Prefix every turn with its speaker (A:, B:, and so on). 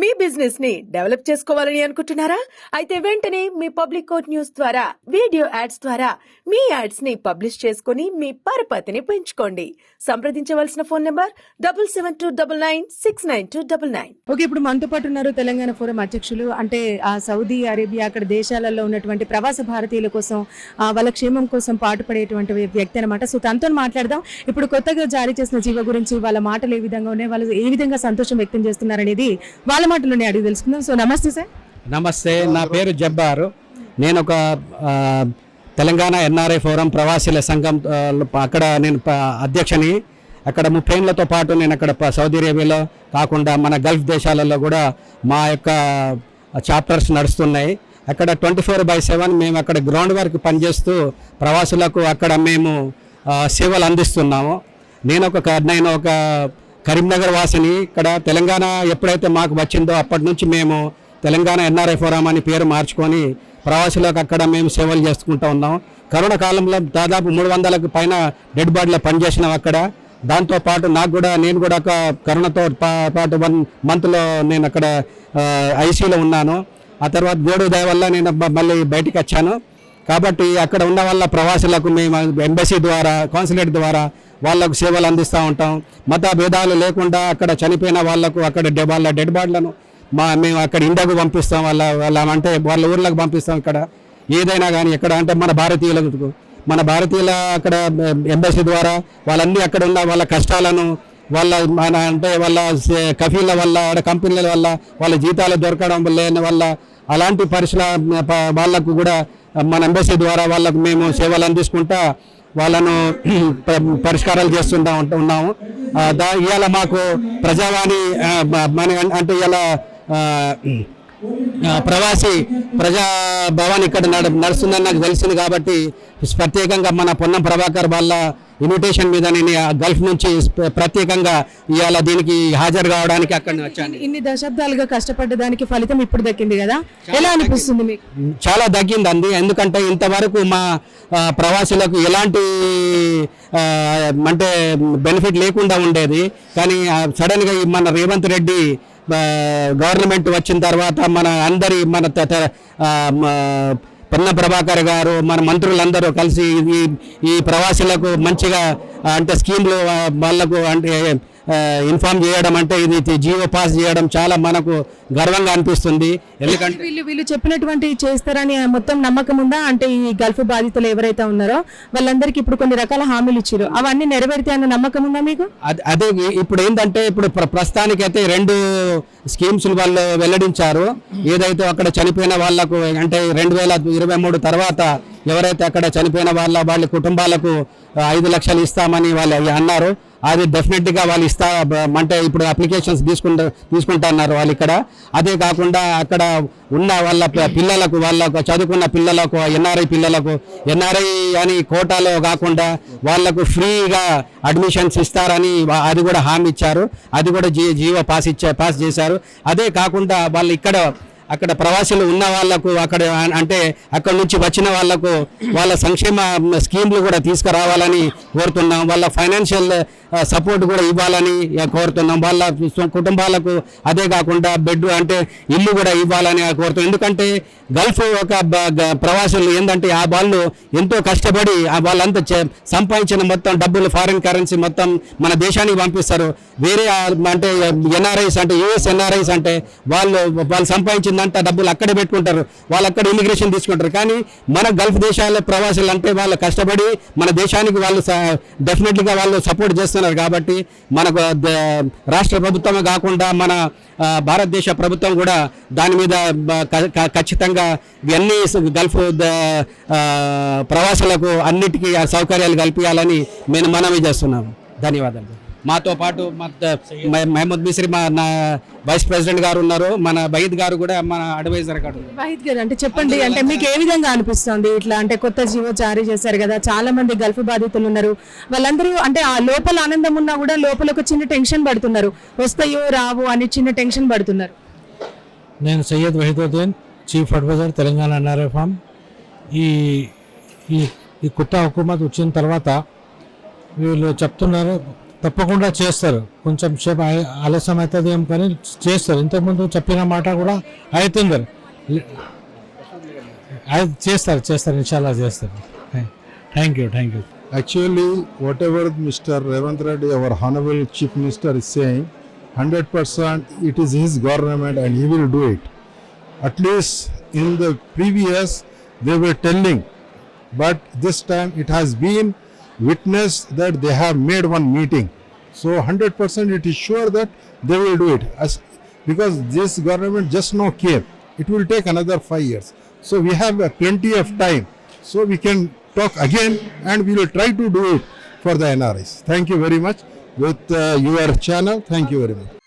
A: మీ బిజినెస్ని డెవలప్ చేసుకోవాలని అనుకుంటున్నారా? అయితే వెంటనే మీ పబ్లిక్ కోట్ న్యూస్ ద్వారా వీడియో యాడ్స్ ద్వారా మీ యాడ్స్ని పబ్లిష్ చేసుకుని మీ పరపతిని పెంచుకోండి. సంప్రదించవలసిన phone number double seven two double nine six nine two double nine.
B: Okay ఇప్పుడు మనతో పాటు ఉన్నారు తెలంగాణ ఫోరం అధ్యక్షులు. అంటే ఆ సౌదీ అరేబియా అక్కడ దేశాలలో ఉన్నటువంటి ప్రవాస భారతీయుల కోసం వాళ్ళ క్షేమం కోసం పాటుపడేటువంటి వ్యక్తి అనమాట సో తనతో మాట్లాడదాం. ఇప్పుడు కొత్తగా జారీ చేసిన జీవ గురించి వాళ్ళ మాటలు ఏ విధంగా ఉన్నాయి వాళ్ళు ఏ విధంగా సంతోషం వ్యక్తం చేస్తున్నారు అనేది వాళ్ళ మాటలోనే అడిగి తెలుసుకుందాం. సో నమస్తే సార్.
C: నమస్తే నా పేరు జబ్బారు. నేను ఒక తెలంగాణ ఎన్ఆర్ఐ ఫోరం ప్రవాసీల సంఘం అక్కడ నేను అధ్యక్షని. అక్కడ ముప్పై పాటు నేను అక్కడ సౌదీ అరేబియాలో కాకుండా మన గల్ఫ్ దేశాలలో కూడా మా యొక్క చాప్టర్స్ నడుస్తున్నాయి. అక్కడ ట్వంటీ ఫోర్ బై సెవెన్ మేము అక్కడ గ్రౌండ్ వర్క్ పనిచేస్తూ ప్రవాసులకు అక్కడ మేము సేవలు అందిస్తున్నాము. నేను ఒక నేను ఒక కరీంనగర్ వాసిని ఇక్కడ తెలంగాణ ఎప్పుడైతే మాకు వచ్చిందో అప్పటి నుంచి మేము తెలంగాణ ఎన్ఆర్ఐ ఫోరం అని పేరు మార్చుకొని ప్రవాసులకు అక్కడ మేము సేవలు చేసుకుంటూ ఉన్నాం. కరోనా కాలంలో దాదాపు మూడు వందలకు పైన డెడ్ బాడీలో పనిచేసినాం అక్కడ. దాంతో పాటు నాకు కూడా నేను కూడా ఒక కరోనాతో పా- పాటు వన్ మంత్లో నేను అక్కడ ఐసీలో ఉన్నాను. ఆ తర్వాత గోడు దయ వల్ల నేను మళ్ళీ బయటికి వచ్చాను. కాబట్టి అక్కడ ఉన్న వాళ్ళ ప్రవాసులకు మేము ఎంబసీ ద్వారా కాన్సులేట్ ద్వారా వాళ్ళకు సేవలు అందిస్తూ ఉంటాం. మత భేదాలు లేకుండా అక్కడ చనిపోయిన వాళ్ళకు అక్కడ వాళ్ళ డెడ్ బాడీలను మా మేము అక్కడ ఇండియాకు పంపిస్తాం. వాళ్ళ వాళ్ళ అంటే వాళ్ళ ఊర్లకు పంపిస్తాం ఇక్కడ. ఏదైనా కానీ ఎక్కడ అంటే మన భారతీయులకు మన భారతీయుల అక్కడ ఎంబసీ ద్వారా వాళ్ళన్నీ అక్కడ ఉన్న వాళ్ళ కష్టాలను వాళ్ళ మన అంటే వాళ్ళ సే- కఫీల వల్ల కంపెనీల వల్ల వాళ్ళ జీతాలు దొరకడం లేని వల్ల అలాంటి పరిశ్రమ వాళ్ళకు కూడా మన ఎంబసీ ద్వారా వాళ్ళకు మేము సేవలు అందించుకుంటా వాళ్ళను పరిష్కారాలు చేస్తుంటా ఉన్నాము. దా ఇవాళ మాకు ప్రజావాణి మన అంటే ఇవాళ ప్రవాసి ప్రజా భవన్ ఇక్కడ నడుస్తుందని నాకు తెలిసింది కాబట్టి ప్రత్యేకంగా మన పొన్నం ప్రభాకర్ వాళ్ళ ఇన్విటేషన్ మీద నేను గల్ఫ్ నుంచి ప్రత్యేకంగా ఇవాళ దీనికి హాజరు కావడానికి అక్కడ వచ్చాను.
B: ఇన్ని దశాబ్దాలుగా కష్టపడ్డ దానికి ఫలితం ఇప్పుడు దక్కింది కదా? ఎలా అనిపిస్తుంది మీకు?
C: చాలా తగ్గింది అంది ఎందుకంటే ఇంతవరకు మా ప్రవాసులకు ఎలాంటి అంటే బెనిఫిట్ లేకుండా ఉండేది. కానీ సడన్గా మన రేవంత్ రెడ్డి గవర్నమెంట్ వచ్చిన తర్వాత మన అందరి మన పొన్న ప్రభాకర్ గారు మన మంత్రులందరూ కలిసి ఈ ఈ ప్రవాసులకు మంచిగా అంటే స్కీమ్లు వాళ్ళకు అంటే ఆ, ఇన్ఫార్మ్ చేయడం అంటే ఇది జియో పాస్ చేయడం చాలా మనకు గర్వంగా అనిపిస్తుంది. ఎందుకంటే
B: వీళ్ళు వీళ్ళు చెప్పినటువంటి చేస్తారని మొత్తం నమ్మకం ఉందా? అంటే ఈ గల్ఫ్ బాధితులు ఎవరైతే ఉన్నారో వాళ్ళందరికీ ఇప్పుడు కొన్ని రకాల హామీలు ఇచ్చారు అవన్నీ నెరవేరితే అన్న నమ్మకం ఉందా మీకు?
C: అద- ఇప్పుడు ఏంటంటే ఇప్పుడు ప్ర- ప్రస్తుతానికైతే రెండు స్కీమ్స్ వాళ్ళు వెల్లడించారు. ఏదైతే అక్కడ చనిపోయిన వాళ్ళకు అంటే రెండు వేల ఇరవై మూడు తర్వాత ఎవరైతే అక్కడ చనిపోయిన వాళ్ళ వాళ్ళ కుటుంబాలకు ఐదు లక్షలు ఇస్తామని వాళ్ళు అన్నారు. అది డెఫినెట్గా వాళ్ళు ఇస్తా అంటే ఇప్పుడు అప్లికేషన్స్ తీసుకుంటా తీసుకుంటున్నారు వాళ్ళు ఇక్కడ. అదే కాకుండా అక్కడ ఉన్న వాళ్ళ పిల్లలకు వాళ్ళకు చదువుకున్న పిల్లలకు ఎన్ఆర్ఐ పిల్లలకు ఎన్ఆర్ఐ అని కోటాలో కాకుండా వాళ్ళకు ఫ్రీగా అడ్మిషన్స్ ఇస్తారని అది కూడా హామీ ఇచ్చారు. అది కూడా జీ జీవో పాస్ ఇచ్చా పాస్ చేశారు. అదే కాకుండా వాళ్ళు ఇక్కడ అక్కడ ప్రవాసులు ఉన్న వాళ్ళకు అక్కడ అంటే అక్కడ నుంచి వచ్చిన వాళ్ళకు వాళ్ళ సంక్షేమ స్కీమ్లు కూడా తీసుకురావాలని కోరుతున్నాం. వాళ్ళ ఫైనాన్షియల్ సపోర్ట్ కూడా ఇవ్వాలని కోరుతున్నాం. వాళ్ళ కుటుంబాలకు అదే కాకుండా బెడ్ అంటే ఇల్లు కూడా ఇవ్వాలని కోరుతున్నాం. ఎందుకంటే గల్ఫ్ ఒక ప్రవాసులు ఏంటంటే ఆ వాళ్ళు ఎంతో కష్టపడి ఆ వాళ్ళంతా చే- సంపాదించిన మొత్తం డబ్బులు ఫారిన్ కరెన్సీ మొత్తం మన దేశానికి పంపిస్తారు. వేరే అంటే ఎన్ఆర్ఐస్ అంటే యూఎస్ ఎన్ఆర్ఐస్ అంటే వాళ్ళు వాళ్ళు సంపాదించిన సంపాదించిందంతా డబ్బులు అక్కడే పెట్టుకుంటారు. వాళ్ళు అక్కడ ఇమిగ్రేషన్ తీసుకుంటారు. కానీ మన గల్ఫ్ దేశాల ప్రవాసులు అంటే వాళ్ళు కష్టపడి మన దేశానికి వాళ్ళు డెఫినెట్లీగా వాళ్ళు సపోర్ట్ చేస్తున్నారు కాబట్టి మనకు రాష్ట్ర ప్రభుత్వమే కాకుండా మన భారతదేశ ప్రభుత్వం కూడా దాని మీద ఖచ్చితంగా ఇవన్నీ గల్ఫ్ ప్రవాసులకు అన్నిటికీ ఆ సౌకర్యాలు కల్పించాలని మేము మనవి చేస్తున్నాము. ధన్యవాదాలు. మాతో పాటు మహమ్మద్ మిస్రి మా నా వైస్ ప్రెసిడెంట్ గారు ఉన్నారు. మన బయద్ గారు కూడా మన అడ్వైజర్ గారు.
B: వాహిద్ గారు అంటే చెప్పండి అంటే మీకు ఏ విధంగా అనిపిస్తుంది ఇట్లా అంటే కొత్త జీవో జారీ చేశారు కదా చాలా మంది గల్ఫ్ బాధితులు ఉన్నారు. వాళ్ళందరూ అంటే ఆ లోపల ఆనందం ఉన్నా కూడా లోపల ఒక చిన్న టెన్షన్ పడుతున్నారు. వస్తాయో రావు అని చిన్న టెన్షన్ పడుతున్నారు.
D: నేను Syed Wahiduddin chief advisor Telangana N R I forum. ఈ ఈ ఈ కొత్త హుకుమత్ వచ్చిన తర్వాత వీళ్ళు చెప్తున్నారు తప్పకుండా చేస్తారు. కొంచెం సేపు ఆలస్యం అవుతుంది ఏం కానీ చేస్తారు. ఇంతకుముందు చెప్పిన మాట కూడా అవుతుంది చేస్తారు చేస్తారు. ఇన్షాల్లా చేస్తారు. Thank you thank you.
E: Actually whatever Mr Revanth Reddy our honourable chief minister is saying hundred percent it is his government and he will do it. At least in the previous they were telling but this time it has been witness that they have made one meeting. So 100% it is sure that they will do it. As, because this government just now came. It will take another five years. So we have uh, plenty of time. So we can talk again and we will try to do it for the NRIs. Thank you very much with uh, your channel. Thank you very much.